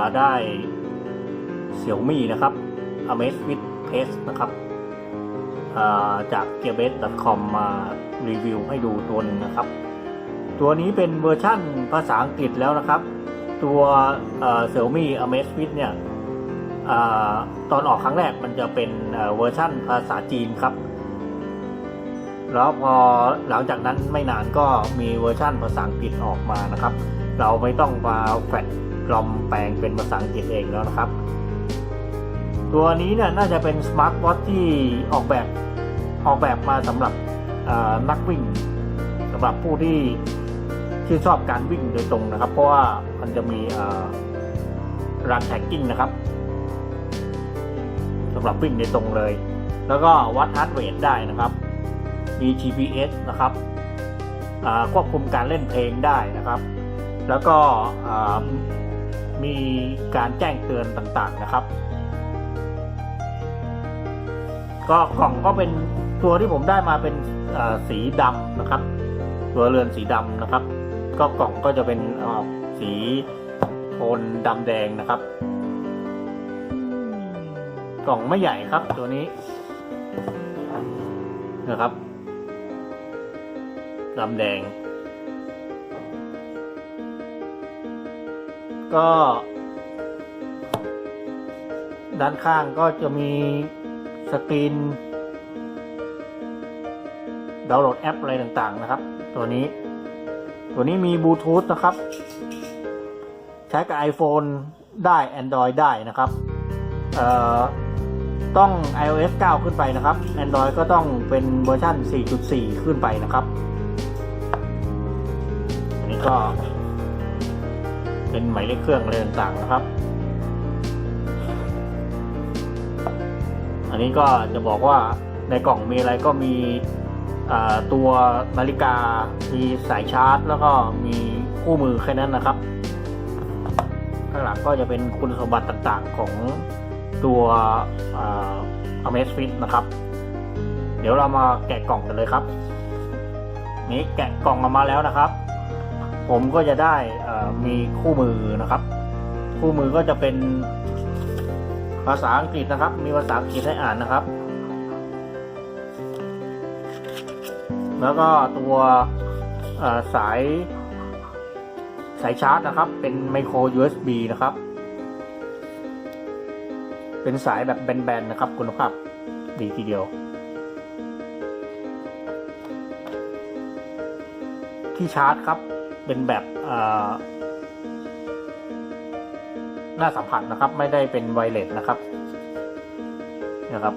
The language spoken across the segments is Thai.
าได้เสี่ยวมี่นะครับ Amazfit Pace นะครับาจาก gearbest.com มารีวิวให้ดูตัวหนึ่งนะครับ ตัวนี้เป็นเวอร์ชั่นภาษาอังกฤษแล้วนะครับ ตัวเสี่ยวมี่ Amazfit เนี่ยอตอนออกครั้งแรกมันจะเป็นเวอร์ชั่นภาษาจีนครับ แล้วพอหลังจากนั้นไม่นานก็มีเวอร์ชั่นภาษาอังกฤษออกมานะครับ เราไม่ต้องมาแฟด ลอมแปลงเป็นภาษาอังกฤษเองแล้วนะครับ ตัวนี้เนี่ยน่าจะเป็นสมาร์ทวอทที่ออกแบบออกแบบมาสำหรับนักวิ่งสำหรับผู้ที่ที่นชอบการวิ่งโดยตรงนะครับ เพราะว่ามันจะมีรันแท็กกิ้งนะครับสำหรับวิ่งโดยตรงเลย แล้วก็วัดฮาร์ดเรทได้นะครับ มี GPS นะครับควบคุมการเล่นเพลงได้นะครับ แล้วก็ มีการแจ้งเตือนต่างๆนะครับ ก็กล่องก็เป็นตัวที่ผมได้มาเป็นสีดำนะครับ ตัวเรือนสีดำนะครับ ก็กล่องก็จะเป็นออกสีโทนดำแดงนะครับ กล่องไม่ใหญ่ครับตัวนี้นะครับดำแดง ก็ ด้านข้างก็จะมีสกรีนดาวน์โหลดแอปอะไรต่างๆนะครับ ตัวนี้ ตัวนี้มีบลูทูธนะครับ ใช้กับ iPhone ได้ Android ได้นะครับเอ่อต้อง iOS 9 ขึ้นไปนะครับ Android ก็ต้องเป็นเวอร์ชัน4.4 ขึ้นไปนะครับ อันนี้ก็ เป็นหมายเลขเครื่องอะไรต่างๆนะครับ อันนี้ก็จะบอกว่าในกล่องมีอะไรก็มีตัวนาฬิกา มีสายชาร์จ แล้วก็มีคู่มือแค่นั้นนะครับ ข้างหลังก็จะเป็นคุณสมบัติต่างๆของตัวอ่า Amazfit นะครับ เดี๋ยวเรามาแกะกล่องกันเลยครับ นี้แกะกล่องออกมาแล้วนะครับ ผมก็จะได้มีคู่มือนะครับ คู่มือก็จะเป็นภาษาอังกฤษนะครับ มีภาษาอังกฤษให้อ่านนะครับ แล้วก็ตัวสายสายชาร์จนะครับ เป็นไมโคร USB นะครับ เป็นสายแบบแบนๆนะครับคุณภาพดีทีเดียว ที่ชาร์จครับ เป็นแบบอ่าหน้าสัมผัสนะครับ ไม่ได้เป็นไวเลสนะครับนะครับ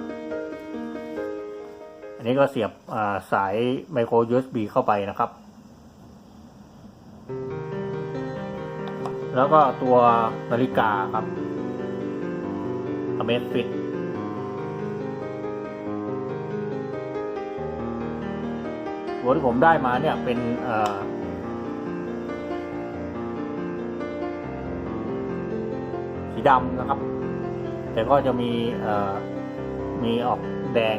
อันนี้ก็เสียบาสายไมโคร USB เข้าไปนะครับ แล้วก็ตัวนาฬิกาครับ Amazfit ตัวที่ผมได้มาเนี่ยเป็นเอ่อ ดำนะครับ แต่ก็จะมีมีออกแดง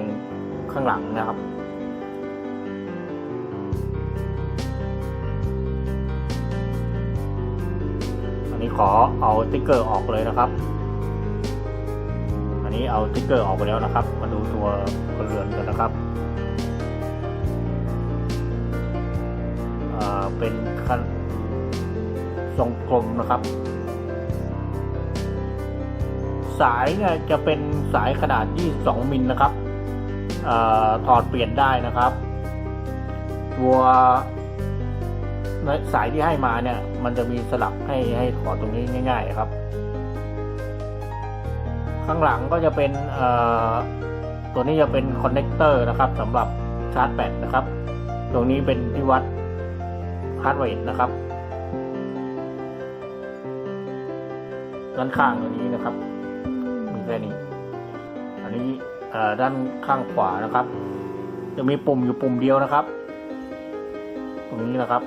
ข้างหลังนะครับ อันนี้ขอเอาติ๊กเกอร์ออกเลยนะครับ อันนี้เอาติ๊กเกอร์ออกไปแล้วนะครับ มาดูตัวพลเรือนกันนะครับอ่าเป็นทรงกลมนะครับ สายเนี่ยจะเป็นสายขนาด 22 มิลนะครับอถอดเปลี่ยนได้นะครับ ตัวสายที่ให้มาเนี่ย มันจะมีสลับให้ให้ถอดตรงนี้ง่าย ๆ ครับ ข้างหลังก็จะเป็นตัวนี้จะเป็นคอนเนคเตอร์นะครับสำหรับชาร์จแบตนะครับ ตรงนี้เป็นที่วัดฮาร์ดเรทนะครับด้านข้างตัวนี้นะครับ แค่นี้ อันนี้ด้านข้างขวานะครับ จะมีปุ่มอยู่ปุ่มเดียวนะครับ ตรงนี้นะครับ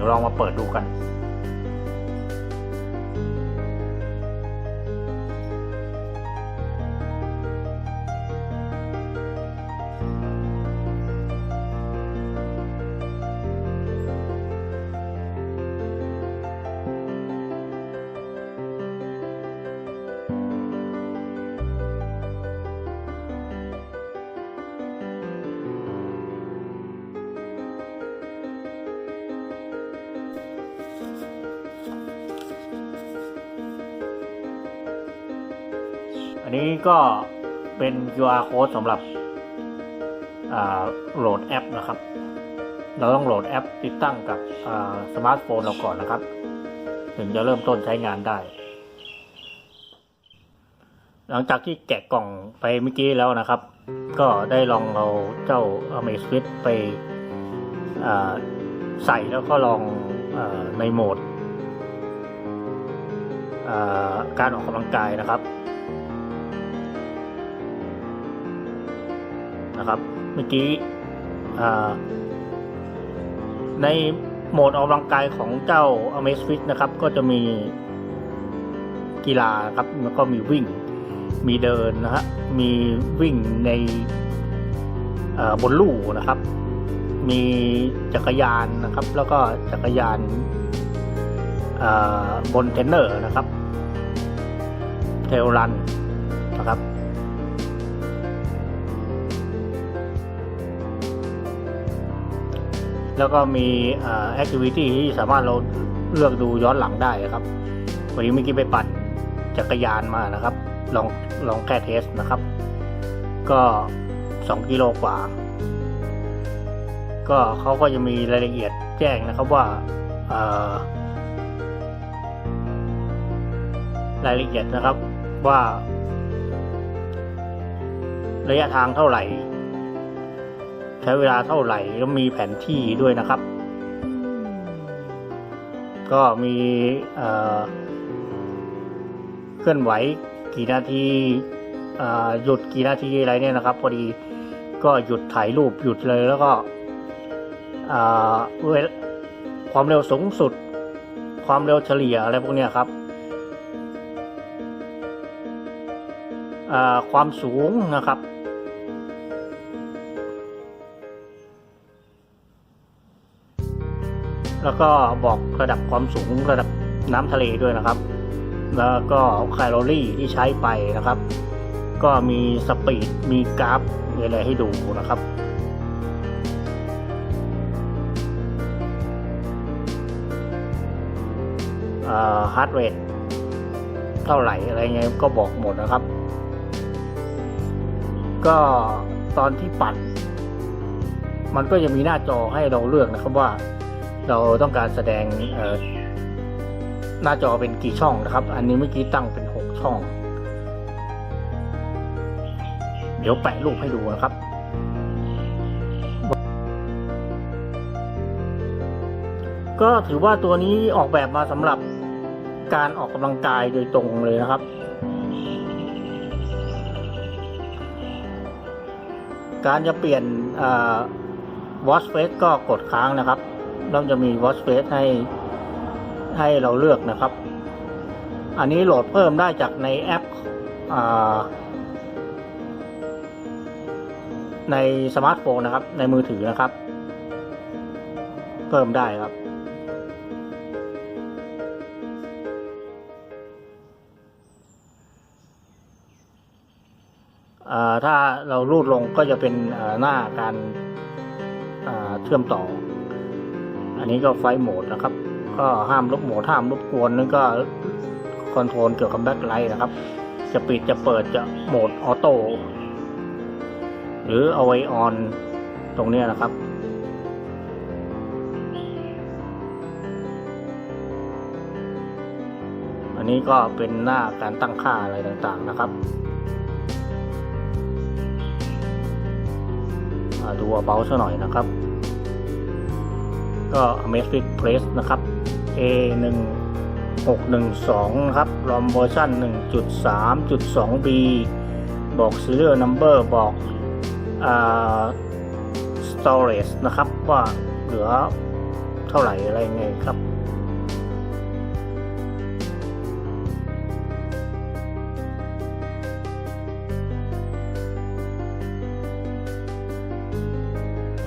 ดี๋ยวลองมาเปิดดูกัน นนี้ก็เป็น QR code สำหรับโหลดแอปนะครับ เราต้องโหลดแอปติดตั้งกับสมาร์ทโฟนเราก่อนนะครับ ถึงจะเริ่มต้นใช้งานได้ หลังจากที่แกะกล่องไปเมื่อกี้แล้วนะครับ ก็ได้ลองเอาเจ้า Amazfit ไปใส่แล้วก็ลองอในโหมดการออกกำลังกายนะครับ ครับ เมื่อกี้ในโหมดออกกำลังกายของเจ้า Amazfit นะครับ ก็จะมีกีฬาครับแล้วก็มีวิ่ง มีเดินนะฮะมีวิ่งในบนลู่นะครับ มีจักรยานนะครับ แล้วก็จักรยานบนเทรนเนอร์นะครับเทลรัน แล้วก็มีแอคทิวิตี้ที่สามารถเราเลือกดูย้อนหลังได้ครับวันนี้เมื่อกี้ไปปั่นจักรยานมานะครับ ลองลองแค่เทสนะครับ ก็สองกิโลกว่า ก็เขาก็จะมีรายละเอียดแจ้งนะครับว่ารายละเอียดนะครับว่า ระยะทางเท่าไหร่ ใช้เวลาเท่าไหร่แล้วมีแผนที่ด้วยนะครับ ก็มีเคลื่อนไหวกี่นาทีหยุดกี่นาทีอะไรเนี่ยนะครับ พอดีก็หยุดถ่ายรูปหยุดเลยแล้วก็เวลความเร็วสูงสุด ความเร็วเฉลี่ยอะไรพวกเนี้ยครับความสูงนะครับ แล้วก็บอกระดับความสูงระดับน้ำทะเลด้วยนะครับ แล้วก็แคลอรี่ที่ใช้ไปนะครับ ก็มีสปีดมีกราฟมีอะไรให้ดูนะครับฮาร์ดเรทเท่าไหร่อะไรเงี้ยก็บอกหมดนะครับ ก็ตอนที่ปั่น มันก็จะมีหน้าจอให้เราเลือกนะครับว่า เราต้องการแสดงหน้าจอเป็นกี่ช่องนะครับ อันนี้เมื่อกี้ตั้งเป็นหกช่อง เดี๋ยวแปะรูปให้ดูนะครับก็ถือว่าตัวนี้ออกแบบมาสำหรับการออกกำลังกายโดยตรงเลยนะครับ การจะเปลี่ยนวอชเฟสก็กดค้างนะครับ แล้วจะมีวอชเฟสให้ให้เราเลือกนะครับ อันนี้โหลดเพิ่มได้จากในแอปอในสมาร์ทโฟนนะครับ ในมือถือนะครับ เพิ่มได้ครับถ้าเรารูดลงก็จะเป็นหน้าการเชื่อมต่อ อันนี้ก็ไฟโหมดนะครับ ก็ห้ามลบโหมดห้ามรบกวนนั่นก็คอนโทรลเกี่ยวกับแบ็คไลท์นะครับ จะปิดจะเปิดจะโหมดออโต้หรือเอาไว้ออนตรงนี้นะครับอันนี้ก็เป็นหน้าการตั้งค่าอะไรต่างๆนะครับ ดูเบาซะหน่อยนะครับ ก็ Amazfit Press นะครับ A 1 6 1 2 นะครับ ROM เวอร์ชัน 1.3.2B บอก Serial Number บอกอ่า Storage นะครับ ว่าเหลือเท่าไหร่อะไรไงครับ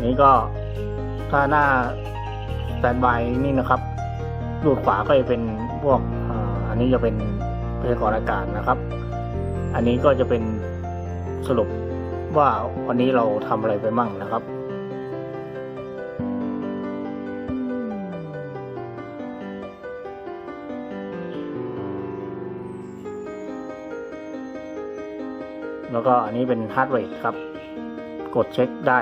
นี้ก็ถ้าหน้า แตนบายนี่นะครับรูดขวาก็จะเป็นพวกอันนี้จะเป็นพยากรณ์อากาศนะครับ อันนี้ก็จะเป็นสรุปว่าวันนี้เราทำอะไรไปมั่งนะครับแล้วก็อันนี้เป็นฮาร์ดเรทครับ กดเช็คได้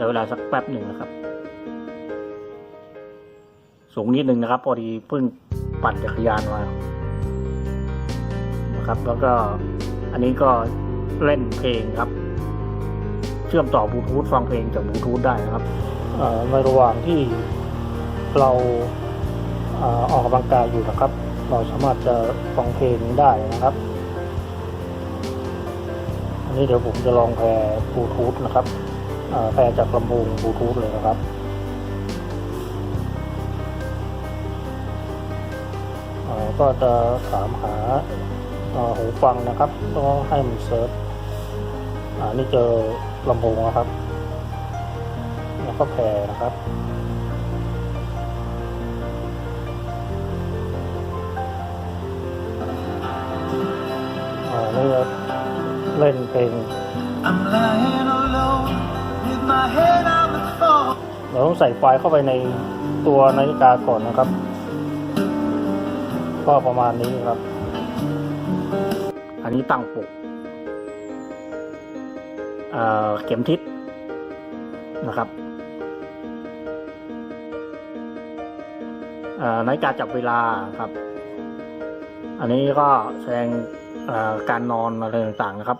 ช้เวลาสักแป๊บหนึ่งนะครับ สูงนิดหนึ่งนะครับ พอดีเพิ่งปั่นจักรยานมานะครับ แล้วก็อันนี้ก็เล่นเพลงครับ เชื่อมต่อบลูทูธฟังเพลงจากบลูทูธได้นะครับในระหว่างที่เราออกกำลังกายอยู่นะครับ เราสามารถจะฟังเพลงได้นะครับ อันนี้เดี๋ยวผมจะลองแพร์บลูทูธนะครับ แปลจากลำโพงบลูทูธเลยนะครับก็จะถามหาหูฟังนะครับต้องให้มันเซิร์ชอ่านี่เจอลำโพงนะครับ แล้วก็แพรนะครับเล่นเพลง เราต้องใส่ไฟเข้าไปในตัวนาฬิกาก่อนนะครับ ก็ประมาณนี้ครับ อันนี้ตั้งปลุกเเข็มทิศนะครับนาฬิกาจับเวลาครับ อันนี้ก็แสดงการนอนอะไรต่างๆนะครับ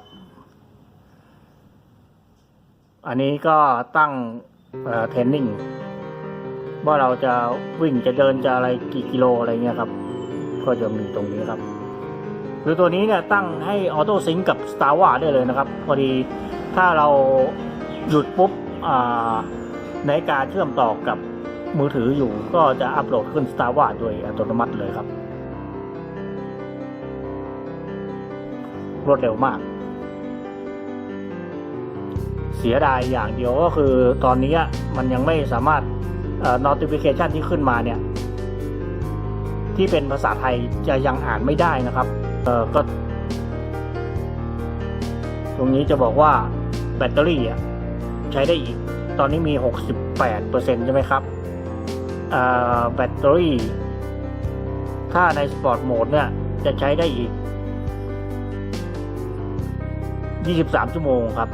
อันนี้ก็ตั้งเทรนนิ่งว่าเราจะวิ่งจะเดินจะอะไรกี่กิโลอะไรเงี้ยครับ ก็จะมีตรงนี้ครับคือตัวนี้เนี่ยตั้งให้ออโต้ซิงกับ Star w a r ได้เลยนะครับ พอดีถ้าเราหยุดปุ๊บอ่านาฬิกาเชื่อมต่อกับมือถืออยู่ก็จะอัปโหลดขึ้น Star w a r โดยอัตโนมัติเลยครับ รวดเร็วมาก เสียดายอย่างเดียวก็คือตอนนี้มันยังไม่สามารถ notification ที่ขึ้นมาเนี่ย ที่เป็นภาษาไทยจะยังอ่านไม่ได้นะครับเออก็ ตรงนี้จะบอกว่าแบตเตอรี่อะใช้ได้อีก ตอนนี้มี 68%ใช่ไหมครับแบตเตอรี่ ถ้าในสปอร์ตโหมดเนี่ย จะใช้ได้อีก 23 ชั่วโมงครับ